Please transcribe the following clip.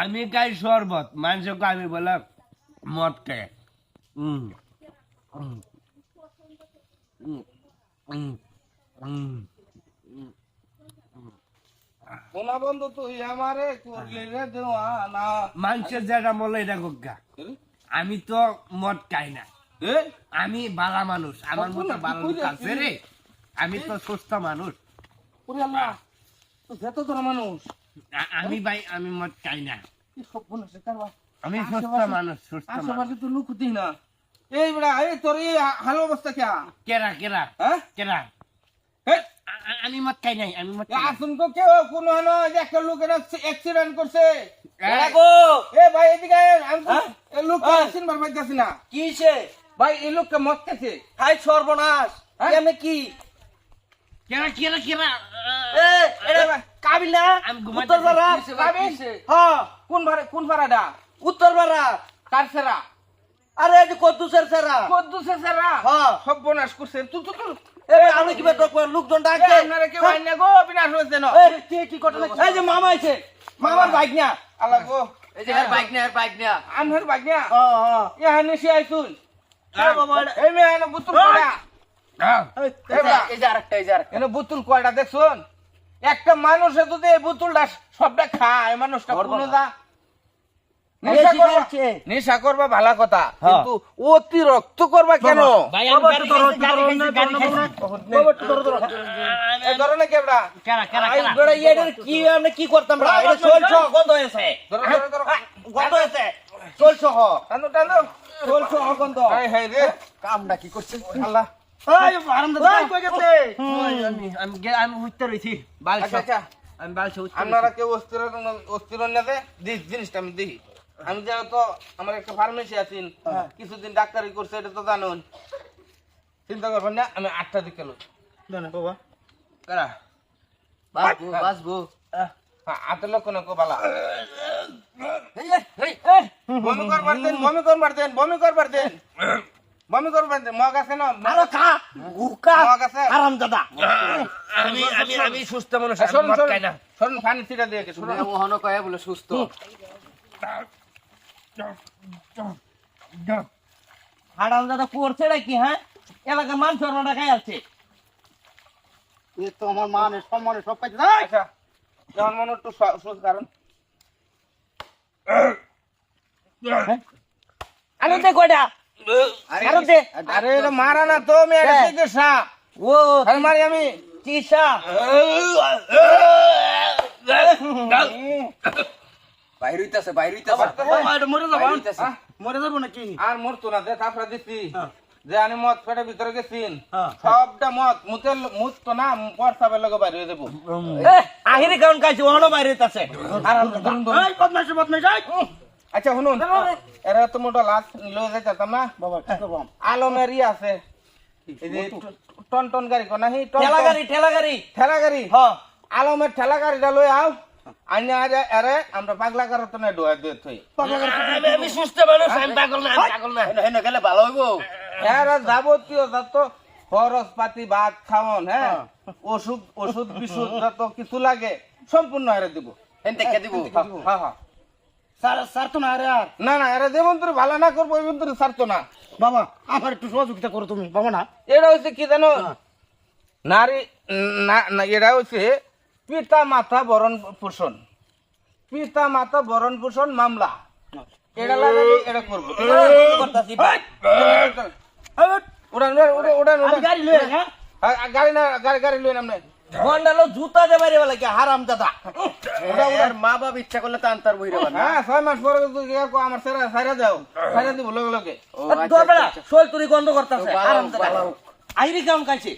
আমি খাই শরবত মানুষকে আমি বলে মদ খাই। বন্ধু তুই আমারে করলি রে দেওয়ানা। মানুষের এটা আমি তো মদ খাই না। আমি বালা মানুষ আমার মতো বালা আছে রে। আমি তো সুস্থ মানুষ। ওরে আল্লাহ তো যত মানুষ। আমি ভাই আমি মদ খাই না। কি সে আমি সুস্থ মানুষ সুস্থ মানুষ। তো লুক দিই না। এই বড়া এই তোর এই হালো অবস্থা কে? কেরা কেরা? হ্যাঁ? কেরা? আমি মদ খাই নাই আমি মদ আসুন তো কেউ কোনো হলো একটা লোকের অ্যাক্সিডেন্ট করছে। এ? ভাই এদিকে আমি লোককে হ্যাঁ। চিনবার পাইতেছি না। কিসে ভাই এই লোককে মদ খেছে হাই সর্বনাশ হ্যাঁ? কেন কি? কেরা কেরা কেরা? আমি উত্তর পাড়া হ্যাঁ কোন ভাড়া কোন ভাড়াটা উত্তর পাড়া। কার সেরা? আরে এই যে কদ্দুসের সেরা। কদ্দুসে সেরা? হ্যাঁ সব বনাশ করছে তুই তুই। তুই আমি কি বের লোকজন ডাকছে? আপনারা কেউ আইন না গো বিনাশ হয়েছে না এই, কি কি ঘটনা? এই যে মামা আইছে। মামার বাইক না আল্লাহ গো। এই যে এর বাইক না এর বাইক না আনহার বাগিয়া হ্যাঁ হ্যাঁ এ হানি সে আইছুন এ বাবা, এটা- এই মে এনে বুতুল কয়টা? হ্যাঁ। এই, এই যে- আরেকটা এই যে আরেকটা। এনে বুতুল কয়টা দেখছুন? একটা মানুষে যদি এই বুতুলটা সবটা খায় মানুষটা কোনো না। যা নেশা করবা ভালো কথা হ্যাঁ। কিন্তু অতিরিক্ত করবা কেন? কি করতাম? কামটা কি করছে আল্লাহ। আমি আমি গে- আমি উঠতে রইছি বালছ আমি বালছ উঠতে আপনারা কেউ অস্থির অস্থির না দে দিস জিনিসটা আমি দিই আমি যেহেতু আমার একটা ফার্মেসি আছেন কিছুদিন ডাক্তারি করছে এটা তো জানুন। চিন্তা করবেন না আমি আটটা দিকে লোক বাবা। কারা বাসবো বাসবো। আটের লোক কোনো বালা এই এই এই। বমি করবার দেন বমি করবার দেন বমি করবার দেন। বমি করবার দেন মগ আছে না? আরও খা গুকা মগ আছে? আরামদাদা আমি আমি আমি সুস্থ মানুষ আমি মদ খাই না। সরুন পানি ছিটা দিয়ে গেছে সরুন মোহন কয়ে বলে সুস্থ। আরামদাদা করছে নাকি হ্যাঁ? এলাকার মান সর্বনা খাই আছে? এ তো আমার মানের সম্মানের সব কাছে আচ্ছা যেমন মনে একটু সুস্থ কারণ আরও দে কয়টা? আরও দে। আরে এটা মারা না তো আমি এটা হ্যাঁ। চিকিৎসা। ও। আরে মারি আমি চিসা বাইর হইতাছে বাইর হইতাছে। মরে বাইর মরে যাব নাকি? আর মরতো না দেখ আপনারা দিচ্ছি যে আমি মদ পেটের ভিতরে গেছিন হ্যাঁ। সবটা মদ মুত তো না পরসাবের লগে বাইরে হয়ে দেবো আহিরি কারণ কাছে ওহনো বাইরে আছে আর ধরুন। আচ্ছা শুনুন। এরা তো মোটা লাশ লয়ে যাইতাম না? বাবা কি করব আলমের ই আছে। এই টন টন গাড়ি কোনা হি টন ঠেলা গাড়ি ঠেলা গাড়ি ঠেলা গাড়ি হ্যাঁ আলমের ঠেলা গাড়িটা লই আও। আইনে আরে আরে আমরা পাগলা কারও তো না ডোয়া দিয়ে থই। আমি আমি সুস্থ মানুষ আমি পাগল না আমি পাগল না। হেন গেলে ভালো হইব। এরা যাবতীয় যত খরচ পাতি ভাত খাওয়ন হ্যাঁ ওষুধ ওষুধ বিশুদ্ধ যত কিছু লাগে সম্পূর্ণ এরা দিব। হেন দেখে দিব। হ্যাঁ হ্যাঁ। স্যার না রে আর। না এরা ভালো না করব ছাড়তো না। বাবা আমার একটু সহযোগিতা করো তুমি বাবা না। এটা হচ্ছে কি জানো? নারী না এটা হচ্ছে পিতা মাতা বরণ পোষণ। পিতা মাতা বরণ পোষণ মামলা। এটা করব। উড়ান আমি উড়ান গাড়ি লয়ে হ্যাঁ? গাড়ি না গাড়ি গাড়ি লই নামনে গন্ডালো জুতা দে বাইরে বলে কি হারাম দাদা উড়া উড়া মা বাবা ইচ্ছা করলে তো আনতার বইরে হ্যাঁ ছয় মাস পরে তুই কো আমার সেরা সাইরা যাও সাইরা দিব লগে লগে। দরবেলা শোল তুরি গন্ধ করতেছে আরাম দাদা আইরি কাম কাছে